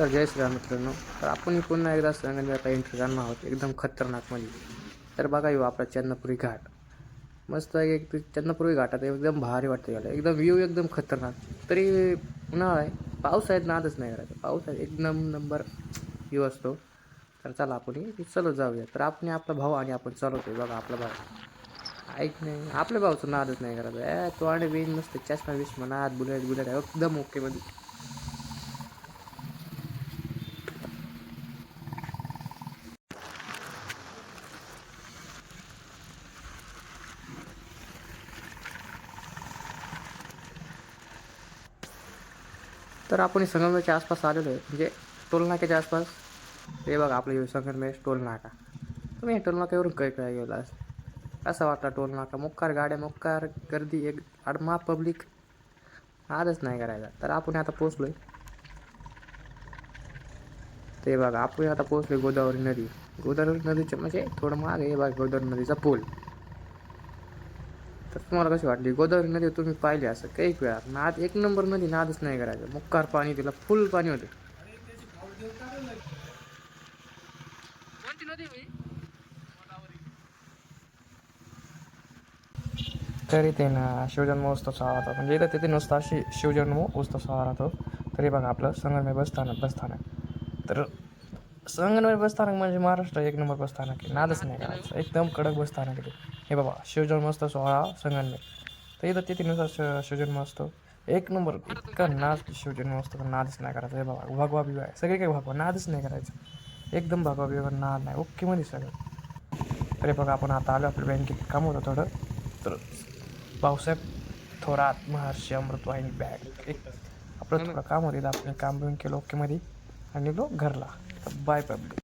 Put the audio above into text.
तर जय श्रीराम मित्रांनो. तर आपण पुन्हा एकदा संगमनेरला एंट्री करणार आहोत. एकदम खतरनाक म्हणजे. तर बघा येऊ आपला चंदपुरी घाट. मस्त आहे एक ते घाटात एकदम भारी वाटतं याला. एकदम व्ह्यू एकदम खतरनाक. तरी उन्हाळा आहे. पाऊस आहेत नादच नाही करायचं पाऊस आहे एकदम नंबर व्ह्यू असतो. तर चला आपण चलत जाऊया. तर आपण आपला भाऊ आणि आपण चालवतोय. बघा आपला भाऊ. ऐक नाही आपल्या भाऊचं नादच नाही करायचं ए तो आणि बिन मस्त चष्मा विष्मा नाद बुलेट बुलेट एकदम ओके तर आपण संगमनेरच्या आसपास आलेलो आहे. म्हणजे टोलनाक्याच्या आसपास. ते बघा आपलं हे संगमनेर टोलनाका. तुम्ही टोलनाक्यावरून काय काय गेला असं वाटला टोलनाका? मुक्कार गाड्या मुक्कार गर्दी एक आडमा पब्लिक. आजच नाही करायचा. तर आपण आता पोचलोय ते बघा आपण आता पोचलो गोदावरी नदी. गोदावरी नदीच्या म्हणजे थोडं मागे हे बघा गोदावरी नदीचा पूल. तर तुम्हाला कशी वाटली? गोदावरी नदी तुम्ही पाहिली असं काही वेळा. नाद एक नंबर नदी नादच नाही करायचं. मुक्कार पाणी तिला फुल पाणी होते. तर इथे ना शिवजन्म उत्सव सोहळा राहतो म्हणजे इथं तिथे नुसतं अशी शिवजन्म उत्सव सोहळा राहतो तरी बघा आपलं संगमनेर बसस्थानक बसस्थानक तर संगमनेर बसस्थानक म्हणजे महाराष्ट्र एक नंबर बसस्थानक आहे. नादच नाही करायचं. एकदम कडक बसस्थानक आहे हे बाबा शिवजन्म असतो सोहळा संगमनेर तर इथं ते नुसार श शिवजन्म असतो एक नंबर इतका नाच शिवजन्म असतो पण नादच नाही करायचं. हे बाबा भगवा बिवा आहे. सगळे काही भगवा नादच नाही करायचं. एकदम भगवा बिवा नाद नाही. ओके मध्ये सगळं. अरे बघा आपण आता आलो आपल्या बँकेत. काम होतं थोडं. तर भाऊसाहेब थोरात महर्षी अमृतवाहिनी बँक एक आपलं थोडं काम होतं. आपण काम बिम केलं ओकेमध्ये आणि लो घरला. By public